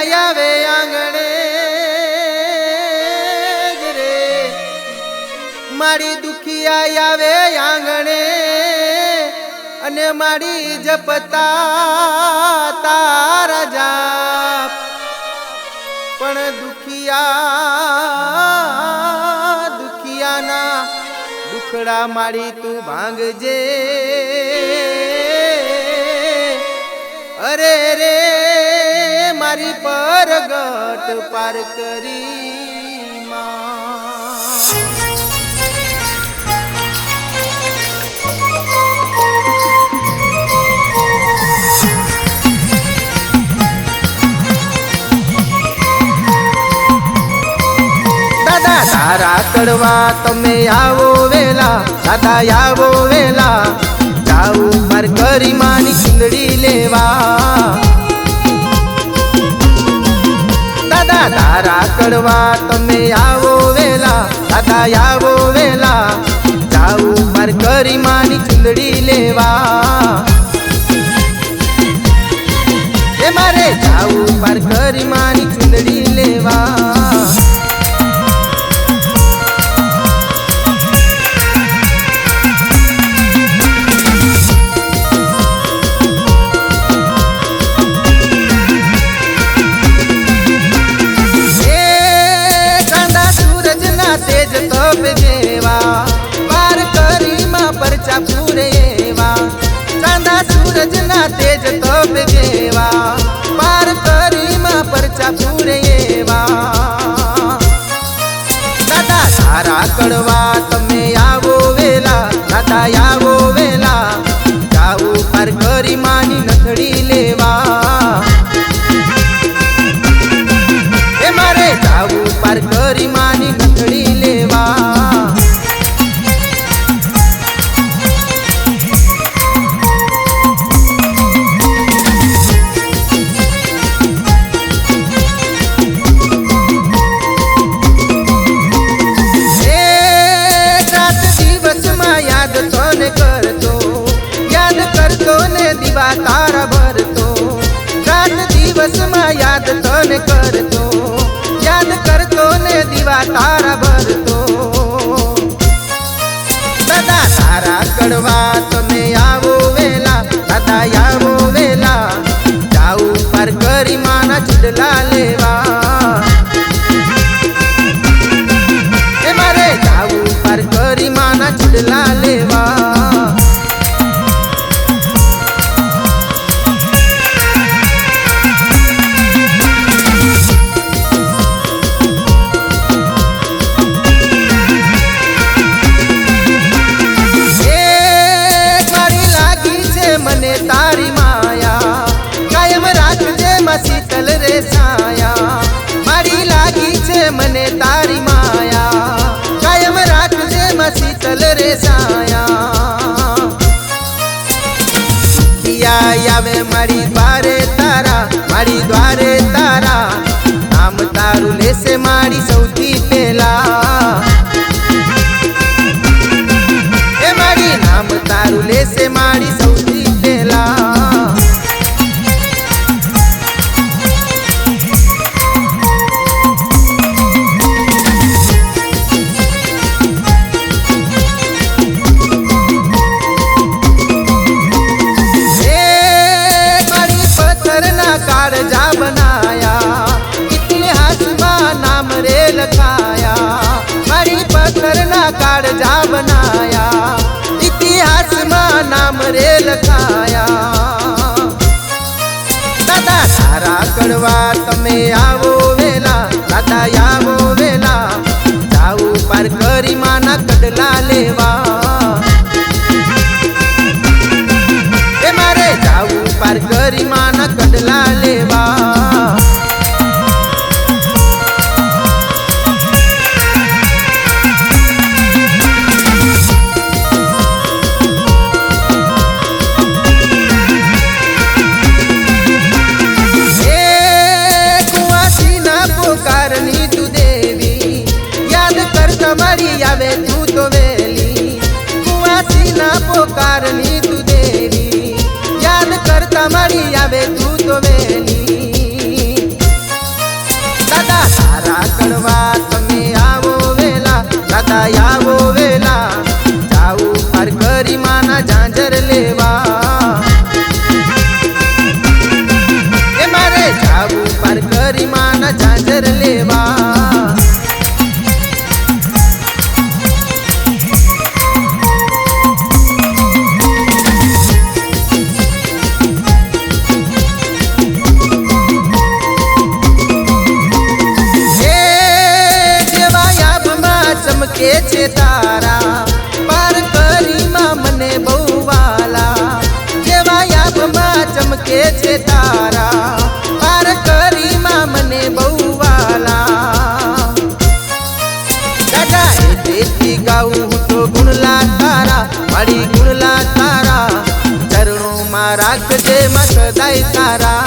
ગાય આવે આંગણે. રે, મારી દુખિયા આવે આંગણે અને મારી જપતા તારા જા પણ દુખિયા, દુખિયાના દુખડા મારી તું ભાંગજે. અરે રે મારી પરગટ પાર કરી દાદા, તારા કડવા તમે આવો વેલા, દાદા, આવો વેલા. જાઉં માર કરી માની ચીંદડી લેવા. દાદા તારા તમે આવો વેલા, દાદા આવો વેલા. જાવું માર કરી માની ચીંદડી લેવા. એ મારે જાવું માર કરી માની ચુંદડી લેવા. તપ જેવા. પાર કરીમાં પરચા પૂરે એવા. દાદા સારા કડવા તમે આવો વેલા. દાદા, આવો ને દીવા તારા ભરતો. રાત દિવસમાં યાદ તને કરતો. યાદ કરતો ને દીવા તારા ભરતો. દાદા તારા કડવા તમે આવો વેલા, દાદા આવો વેલા. જાવું પાર કરી માના ચૂડલા લેવા. પિયા આવે મારી બારે તારા, મારી દ્વારે તારા. નામ તારું લેશે મારી સૌથી પહેલા. એ મારી નામ તારું લેશે મારી લખાયા. દાદા, તારા કડવા તમે આવો વેલા, દાદા, આવો વેલા. જાવું પાર કરી માના કડલા લેવા પોકારની તું દેવી. યાદ કરતા મળી આવે તું તો વેલી ચમકે છે તારા? પાર કરીમાં મને બહુ વાલા. જેવા યાદમાં ચમકે છે તારા. પાર કરીમાં મને બહુ વાલા. ગાઉં ગુણલા તારા. મારી ગુણલા તારા. ચરણોમાં રાખજે માં સદાય તારા.